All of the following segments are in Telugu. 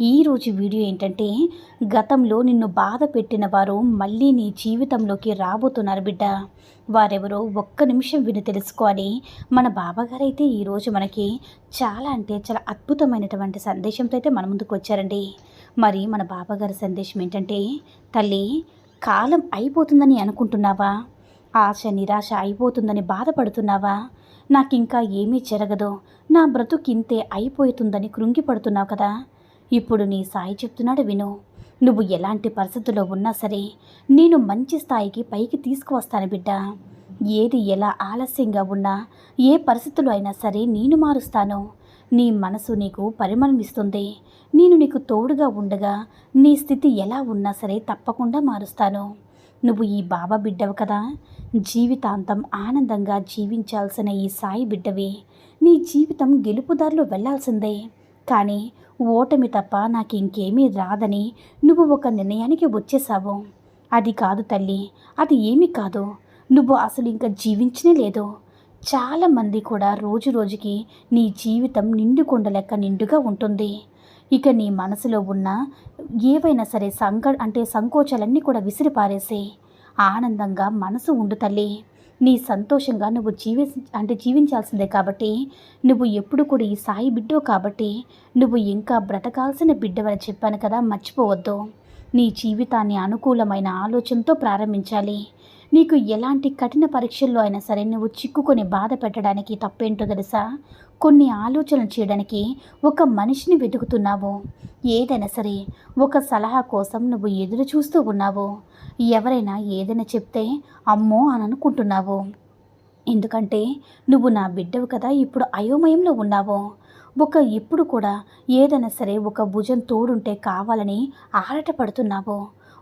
ఈరోజు వీడియో ఏంటంటే గతంలో నిన్ను బాధ పెట్టిన వారు మళ్ళీ నీ జీవితంలోకి రాబోతున్నారు బిడ్డ. వారెవరో ఒక్క నిమిషం విని తెలుసుకోవాలి. మన బాబాగారైతే ఈరోజు మనకి చాలా అంటే చాలా అద్భుతమైనటువంటి సందేశంతో అయితే మన ముందుకు వచ్చారండి. మరి మన బాబాగారి సందేశం ఏంటంటే తల్లి కాలం అయిపోతుందని అనుకుంటున్నావా? ఆశ నిరాశ అయిపోతుందని బాధపడుతున్నావా? నాకు ఇంకా ఏమీ జరగదు. నా బ్రతుకింతే అయిపోతుందని కృంగిపడుతున్నావు కదా. ఇప్పుడు నీ సాయి చెప్తున్నాడు విను. నువ్వు ఎలాంటి పరిస్థితుల్లో ఉన్నా సరే నేను మంచి స్థాయికి పైకి తీసుకువస్తాను బిడ్డ. ఏది ఎలా ఆలస్యంగా ఉన్నా ఏ పరిస్థితులు అయినా సరే నేను మారుస్తాను. నీ మనసు నీకు పరిమళమిస్తుంది నేను నీకు తోడుగా ఉండగా నీ స్థితి ఎలా ఉన్నా సరే తప్పకుండా మారుస్తాను. నువ్వు ఈ బాబా బిడ్డవు కదా. జీవితాంతం ఆనందంగా జీవించాల్సిన ఈ సాయి బిడ్డవి. నీ జీవితం గెలుపుదారిలో వెళ్ళాల్సిందే కానీ ఓటమి తప్ప నాకు ఇంకేమీ రాదని నువ్వు ఒక నిర్ణయానికి వచ్చేసావు అది కాదు తల్లి అది ఏమీ కాదు. నువ్వు అసలు ఇంకా జీవించనే లేదు. చాలామంది కూడా రోజు రోజుకి నీ జీవితం నిండుకొండ లెక్క నిండుగా ఉంటుంది. ఇక నీ మనసులో ఉన్న ఏవైనా సరే సంక అంటే సంకోచాలన్నీ కూడా విసిరిపారేసి. ఆనందంగా మనసు ఉండు తల్లి. నీ సంతోషంగా నువ్వు జీవి అంటే జీవించాల్సిందే కాబట్టి నువ్వు ఎప్పుడు కూడా ఈ సాయి బిడ్డో కాబట్టి నువ్వు ఇంకా బ్రతకాల్సిన బిడ్డవని చెప్పాను కదా మర్చిపోవద్దు. నీ జీవితాన్ని అనుకూలమైన ఆలోచనతో ప్రారంభించాలి. నీకు ఎలాంటి కఠిన పరీక్షల్లో అయినా సరే నువ్వు చిక్కుకొని బాధ పెట్టడానికి తప్పేంటో తెలుసా? కొన్ని ఆలోచనలు చేయడానికి ఒక మనిషిని వెతుకుతున్నావు. ఏదైనా సరే ఒక సలహా కోసం నువ్వు ఎదురు చూస్తూ ఉన్నావు. ఎవరైనా ఏదైనా చెప్తే అమ్మో అని అనుకుంటున్నావు. ఎందుకంటే నువ్వు నా బిడ్డవు కదా ఇప్పుడు అయోమయంలో ఉన్నావు. ఒక ఇప్పుడు కూడా ఏదైనా సరే ఒక భుజం తోడుంటే కావాలని ఆరాటపడుతున్నావు.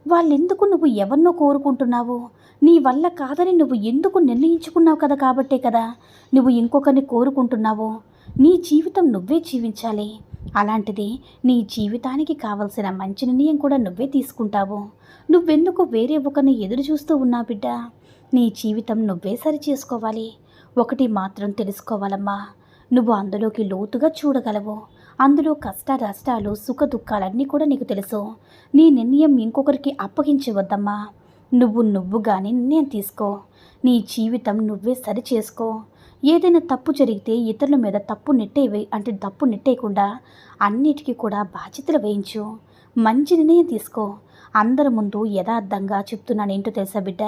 వాళ్ళెందుకు నువ్వు ఎవరినో కోరుకుంటున్నావు? నీ వల్ల కాదని నువ్వు ఎందుకు నిర్ణయించుకున్నావు కదా కాబట్టే కదా నువ్వు ఇంకొకరిని కోరుకుంటున్నావు? నీ జీవితం నువ్వే జీవించాలి. అలాంటిది నీ జీవితానికి కావలసిన మంచి నిర్ణయం కూడా నువ్వే తీసుకుంటావు. నువ్వెందుకు వేరే ఒకరిని ఎదురు చూస్తూ ఉన్నా బిడ్డ? నీ జీవితం నువ్వే సరి చేసుకోవాలి ఒకటి మాత్రం తెలుసుకోవాలమ్మా. నువ్వు అందులోకి లోతుగా చూడగలవు. అందులో కష్ట నష్టాలు సుఖ దుఃఖాలన్నీ కూడా నీకు తెలుసు. నీ నిర్ణయం ఇంకొకరికి అప్పగించవద్దమ్మా. నువ్వు నువ్వుగానే నిర్ణయం తీసుకో. నీ జీవితం నువ్వే సరి చేసుకో. ఏదైనా తప్పు జరిగితే ఇతరుల మీద తప్పు నెట్టేవే అంటే తప్పు నెట్టేయకుండా అన్నిటికీ కూడా బాధ్యతలు వేయించు మంచి నిర్ణయం తీసుకో. అందరి ముందు యథార్థంగా చెప్తున్నాను ఏంటో తెలుసా బిడ్డ?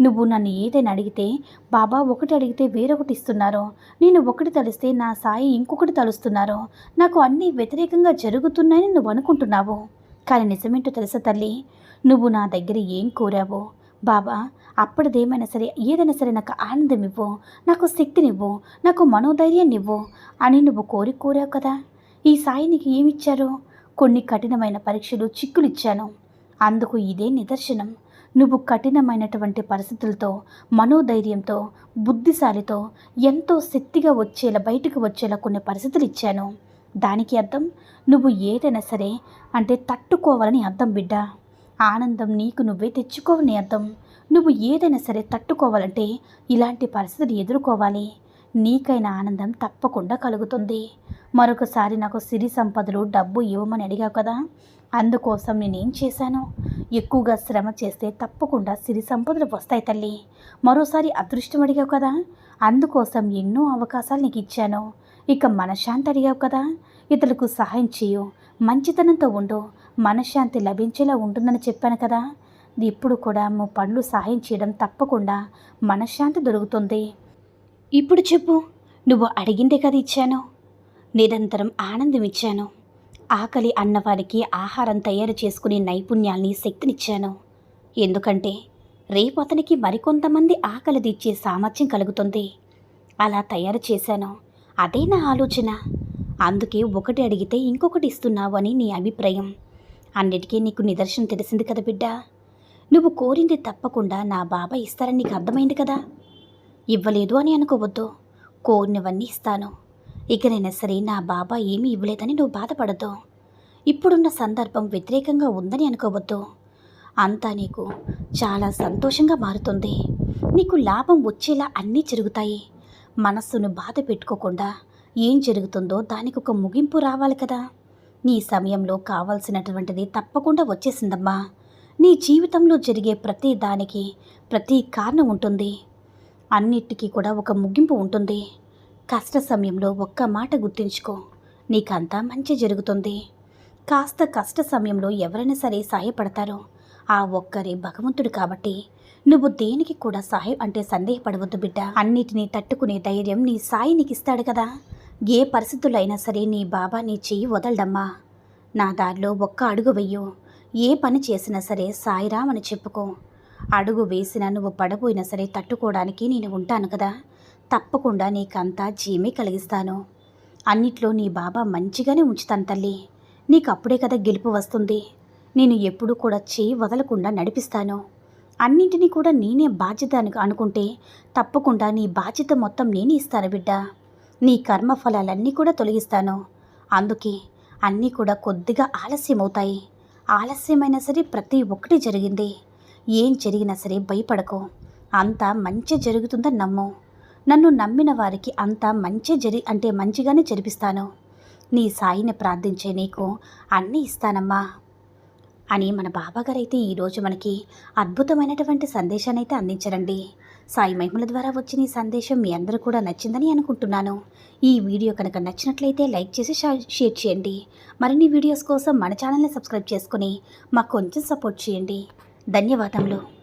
నువ్వు నన్ను ఏదైనా అడిగితే బాబా ఒకటి అడిగితే వేరొకటి ఇస్తున్నారు? నేను ఒకటి తలిస్తే నా సాయి ఇంకొకటి తలుస్తున్నారు? నాకు అన్నీ వ్యతిరేకంగా జరుగుతున్నాయని నువ్వు అనుకుంటున్నావు. కానీ నిజమేంటో తెలుసా తల్లి? నువ్వు నా దగ్గర ఏం కోరావో? బాబా అప్పటిదేమైనా సరే ఏదైనా సరే నాకు ఆనందం ఇవ్వు నాకు శక్తినివ్వు. నాకు మనోధైర్యాన్ని ఇవ్వు అని నువ్వు కోరి కోరావు కదా? ఈ సాయి నీకు ఏమిచ్చారు? కొన్ని కఠినమైన పరీక్షలు చిక్కులు ఇచ్చాను. అందుకు ఇదే నిదర్శనం. నువ్వు కఠినమైనటువంటి పరిస్థితులతో మనోధైర్యంతో బుద్ధిశాలితో ఎంతో శక్తిగా వచ్చేలా బయటకు వచ్చేలా కొన్ని పరిస్థితులు ఇచ్చాను. దానికి అర్థం నువ్వు ఏదైనా సరే అంటే తట్టుకోవాలని అర్థం బిడ్డ. ఆనందం నీకు నువ్వే తెచ్చుకోవని అర్థం. నువ్వు ఏదైనా సరే తట్టుకోవాలంటే ఇలాంటి పరిస్థితులు ఎదుర్కోవాలి. నీకైన ఆనందం తప్పకుండా కలుగుతుంది. మరొకసారి నాకు సిరి సంపదలు డబ్బు ఇవ్వమని అడిగావు కదా. అందుకోసం నేనేం చేశాను? ఎక్కువగా శ్రమ చేస్తే తప్పకుండా సిరి సంపదలు వస్తాయి తల్లి. మరోసారి అదృష్టం అడిగావు కదా? అందుకోసం ఎన్నో అవకాశాలు నీకు ఇచ్చాను. ఇక మనశ్శాంతి అడిగావు కదా? ఇతరులకు సహాయం చేయు. మంచితనంతో ఉండు. మనశ్శాంతి లభించేలా ఉంటుందని చెప్పాను కదా? ఇప్పుడు కూడా మా పనులు సహాయం చేయడం తప్పకుండా మనశ్శాంతి దొరుకుతుంది. ఇప్పుడు చెప్పు. నువ్వు అడిగిందే కదా ఇచ్చాను. నిరంతరం ఆనందం ఇచ్చాను. ఆకలి అన్నవారికి ఆహారం తయారు చేసుకునే నైపుణ్యాల్ని శక్తినిచ్చాను. ఎందుకంటే రేపు అతనికి మరికొంతమంది ఆకలి తీర్చే సామర్థ్యం కలుగుతుంది. అలా తయారు చేశాను. అదే నా ఆలోచన. అందుకే ఒకటి అడిగితే ఇంకొకటి ఇస్తున్నావు అని నీ అభిప్రాయం. అన్నిటికీ నీకు నిదర్శనం తెలిసింది కదా బిడ్డ. నువ్వు కోరింది తప్పకుండా నా బాబా ఇస్తారని నీకు అర్థమైంది కదా. ఇవ్వలేదు అని అనుకోవద్దు. కోరినవన్నీ ఇస్తాను. ఇకనైనా సరే నా బాబా ఏమీ ఇవ్వలేదని నువ్వు బాధపడద్దు. ఇప్పుడున్న సందర్భం వ్యతిరేకంగా ఉందని అనుకోవద్దు. అంతా నీకు చాలా సంతోషంగా మారుతుంది. నీకు లాభం వచ్చేలా అన్నీ జరుగుతాయి. మనస్సును బాధ పెట్టుకోకుండా ఏం జరుగుతుందో దానికి ఒక ముగింపు రావాలి కదా. నీ సమయంలో కావాల్సినటువంటిది తప్పకుండా వచ్చేసిందమ్మా. నీ జీవితంలో జరిగే ప్రతి దానికి ప్రతి కారణం ఉంటుంది. అన్నిటికీ కూడా ఒక ముగింపు ఉంటుంది. కష్ట సమయంలో ఒక్క మాట గుర్తుంచుకో. నీకంతా మంచి జరుగుతుంది. కాస్త కష్ట సమయంలో ఎవరైనా సరే సాయపడతారో. ఆ ఒక్కరే భగవంతుడు కాబట్టి నువ్వు దేనికి కూడా సహాయం అంటే సందేహపడవద్దు బిడ్డ. అన్నిటినీ తట్టుకునే ధైర్యం నీ సాయి నీకు ఇస్తాడు కదా. ఏ పరిస్థితుల్లో అయినా సరే నీ బాబా నీ చెయ్యి వదలడమ్మా. నా దారిలో ఒక్క అడుగు వెయ్యు. ఏ పని చేసినా సరే సాయిరామని చెప్పుకో. అడుగు వేసినా నువ్వు పడబోయినా సరే తట్టుకోవడానికి నేను ఉంటాను కదా. తప్పకుండా నీకంతా జీమే కలిగిస్తాను. అన్నిట్లో నీ బాబా మంచిగానే ఉంచుతాను తల్లి. నీకు అప్పుడే కదా గెలుపు వస్తుంది. నేను ఎప్పుడూ కూడా చేయి వదలకుండా నడిపిస్తాను. అన్నింటినీ కూడా నేనే బాధ్యత అనుకుంటే తప్పకుండా నీ బాధ్యత మొత్తం నేనే ఇస్తాను బిడ్డ. నీ కర్మ ఫలాలన్నీ కూడా తొలగిస్తాను. అందుకే అన్నీ కూడా కొద్దిగా ఆలస్యమవుతాయి. ఆలస్యమైనా సరే ప్రతి ఒక్కటి జరిగింది. ఏం జరిగినా సరే భయపడకు. అంతా మంచి జరుగుతుందని నమ్ము. నన్ను నమ్మిన వారికి అంతా మంచి జరి అంటే మంచిగానే జరిపిస్తాను. నీ సాయిని ప్రార్థించే నీకు అన్నీ ఇస్తానమ్మా. అని మన బాబాగారు అయితే ఈరోజు మనకి అద్భుతమైనటువంటి సందేశాన్ని అయితే అందించారండి. సాయి మహిమల ద్వారా వచ్చిన ఈ సందేశం మీ అందరూ కూడా నచ్చిందని అనుకుంటున్నాను. ఈ వీడియో కనుక నచ్చినట్లయితే లైక్ చేసి షేర్ చేయండి. మరిన్ని వీడియోస్ కోసం మన ఛానల్ని సబ్స్క్రైబ్ చేసుకుని మాకు కొంచెం సపోర్ట్ చేయండి. ధన్యవాదములు.